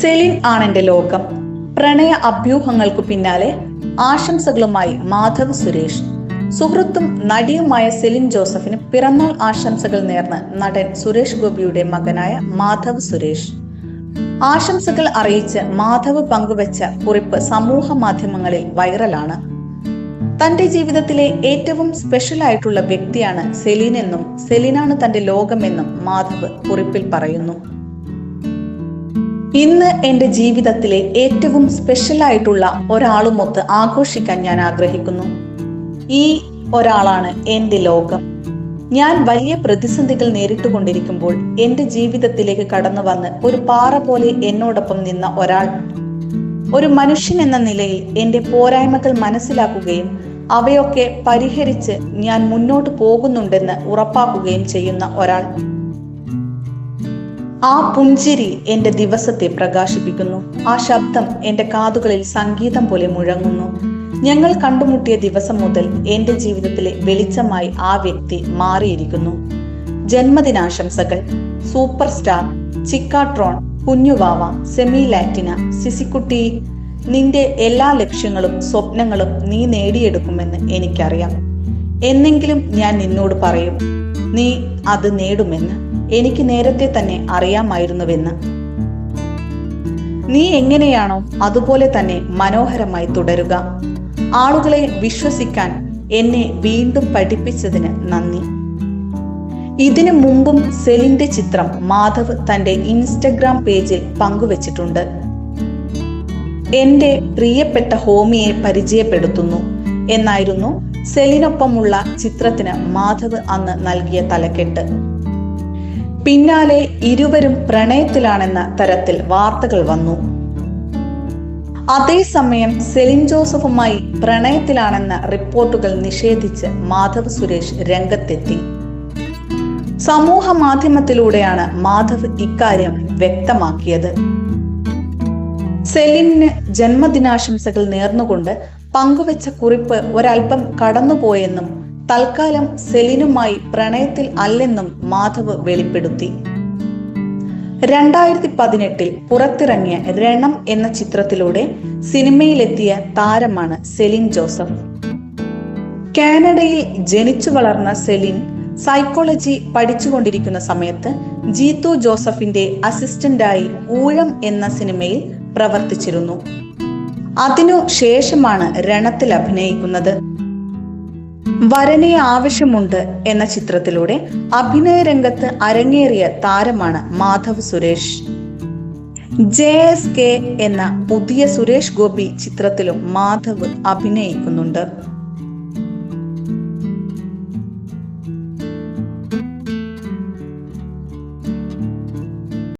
സെലിൻ ആണെന്റെ ലോകം. പ്രണയ അഭ്യൂഹങ്ങൾക്കു പിന്നാലെ ആശംസകളുമായി മാധവ് സുരേഷ്. സുഹൃത്തും നടിയുമായ സെലിൻ ജോസഫിന് പിറന്നാൾ ആശംസകൾ നേർന്ന് നടൻ സുരേഷ് ഗോപിയുടെ മകനായ മാധവ് സുരേഷ്. ആശംസകൾ അറിയിച്ച് മാധവ് പങ്കുവച്ച കുറിപ്പ് സമൂഹ മാധ്യമങ്ങളിൽ വൈറലാണ്. തന്റെ ജീവിതത്തിലെ ഏറ്റവും സ്പെഷ്യൽ ആയിട്ടുള്ള വ്യക്തിയാണ് സെലിൻ എന്നും സെലിനാണ് തന്റെ ലോകമെന്നും മാധവ് കുറിപ്പിൽ പറയുന്നു. ഇന്ന് എന്റെ ജീവിതത്തിലെ ഏറ്റവും സ്പെഷ്യൽ ആയിട്ടുള്ള ഒരാളുമൊത്ത് ആഘോഷിക്കാൻ ഞാൻ ആഗ്രഹിക്കുന്നു. ഈ ഒരാളാണ് എന്റെ ലോകം. ഞാൻ വലിയ പ്രതിസന്ധികൾ നേരിട്ടുകൊണ്ടിരിക്കുമ്പോൾ എന്റെ ജീവിതത്തിലേക്ക് കടന്നു വന്ന് ഒരു പാറ പോലെ എന്നോടൊപ്പം നിന്ന ഒരാൾ. ഒരു മനുഷ്യൻ എന്ന നിലയിൽ എന്റെ പോരായ്മകൾ മനസ്സിലാക്കുകയും അവയൊക്കെ പരിഹരിച്ച് ഞാൻ മുന്നോട്ട് പോകുന്നുണ്ടെന്ന് ഉറപ്പാക്കുകയും ചെയ്യുന്ന ഒരാൾ. ആ പുഞ്ചിരി എന്റെ ദിവസത്തെ പ്രകാശിപ്പിക്കുന്നു. ആ ശബ്ദം എന്റെ കാതുകളിൽ സംഗീതം പോലെ മുഴങ്ങുന്നു. ഞങ്ങൾ കണ്ടുമുട്ടിയ ദിവസം മുതൽ എന്റെ ജീവിതത്തിലെ വെളിച്ചമായി ആ വ്യക്തി മാറിയിരിക്കുന്നു. ജന്മദിനാശംസകൾ. സൂപ്പർ സ്റ്റാർ ചിക്കാട്രോൺ കുഞ്ഞുവാവ സെമി ലാറ്റിന സിസിക്കുട്ടി. നിന്റെ എല്ലാ ലക്ഷ്യങ്ങളും സ്വപ്നങ്ങളും നീ നേടിയെടുക്കുമെന്ന് എനിക്കറിയാം. എന്നെങ്കിലും ഞാൻ നിന്നോട് പറയും നീ അത് നേടുമെന്ന്. എനിക്ക് നേരത്തെ തന്നെ അറിയാമായിരുന്നുവെന്ന്. നീ എങ്ങനെയാണോ അതുപോലെ തന്നെ മനോഹരമായി തുടരുക. ആളുകളെ വിശ്വസിക്കാൻ എന്നെ വീണ്ടും പഠിപ്പിച്ചതിന് നന്ദി. ഇതിനു മുമ്പും സെലിന്റെ ചിത്രം മാധവ് തന്റെ ഇൻസ്റ്റഗ്രാം പേജിൽ പങ്കുവച്ചിട്ടുണ്ട്. എന്റെ പ്രിയപ്പെട്ട ഹോമിയെ പരിചയപ്പെടുത്തുന്നു എന്നായിരുന്നു സെലിനൊപ്പമുള്ള ചിത്രത്തിന് മാധവ് അന്ന് നൽകിയ തലക്കെട്ട്. പിന്നാലെ ഇരുവരും പ്രണയത്തിലാണെന്ന തരത്തിൽ വാർത്തകൾ വന്നു. അതേസമയം സെലിൻ ജോസഫുമായി പ്രണയത്തിലാണെന്ന റിപ്പോർട്ടുകൾ നിഷേധിച്ച് മാധവ് സുരേഷ് രംഗത്തെത്തി. സമൂഹ മാധ്യമത്തിലൂടെയാണ് മാധവ് ഇക്കാര്യം വ്യക്തമാക്കിയത്. സെലിന് ജന്മദിനാശംസകൾ നേർന്നുകൊണ്ട് പങ്കുവച്ച കുറിപ്പ് ഒരൽപ്പം കടന്നുപോയെന്നും തൽക്കാലം സെലിനുമായി പ്രണയത്തിൽ അല്ലെന്നും മാധവ് വെളിപ്പെടുത്തി. രണ്ടായിരത്തി പതിനെട്ടിൽ പുറത്തിറങ്ങിയ രണം എന്ന ചിത്രത്തിലൂടെ സിനിമയിലെത്തിയ താരമാണ് സെലിൻ ജോസഫ്. കാനഡയിൽ ജനിച്ചു വളർന്ന സെലിൻ സൈക്കോളജി പഠിച്ചുകൊണ്ടിരിക്കുന്ന സമയത്ത് ജീത്തു ജോസഫിന്റെ അസിസ്റ്റന്റായി ഊഴം എന്ന സിനിമയിൽ പ്രവർത്തിച്ചിരുന്നു. അതിനു ശേഷമാണ് രണത്തിൽ അഭിനയിക്കുന്നത്. വരനെ ആവശ്യമുണ്ട് എന്ന ചിത്രത്തിലൂടെ അഭിനയ രംഗത്ത് അരങ്ങേറിയ താരമാണ് Madhav Suresh. J S K എന്ന പുതിയ സുരേഷ് ഗോപി ചിത്രത്തിലും മാധവ് അഭിനയിക്കുന്നുണ്ട്.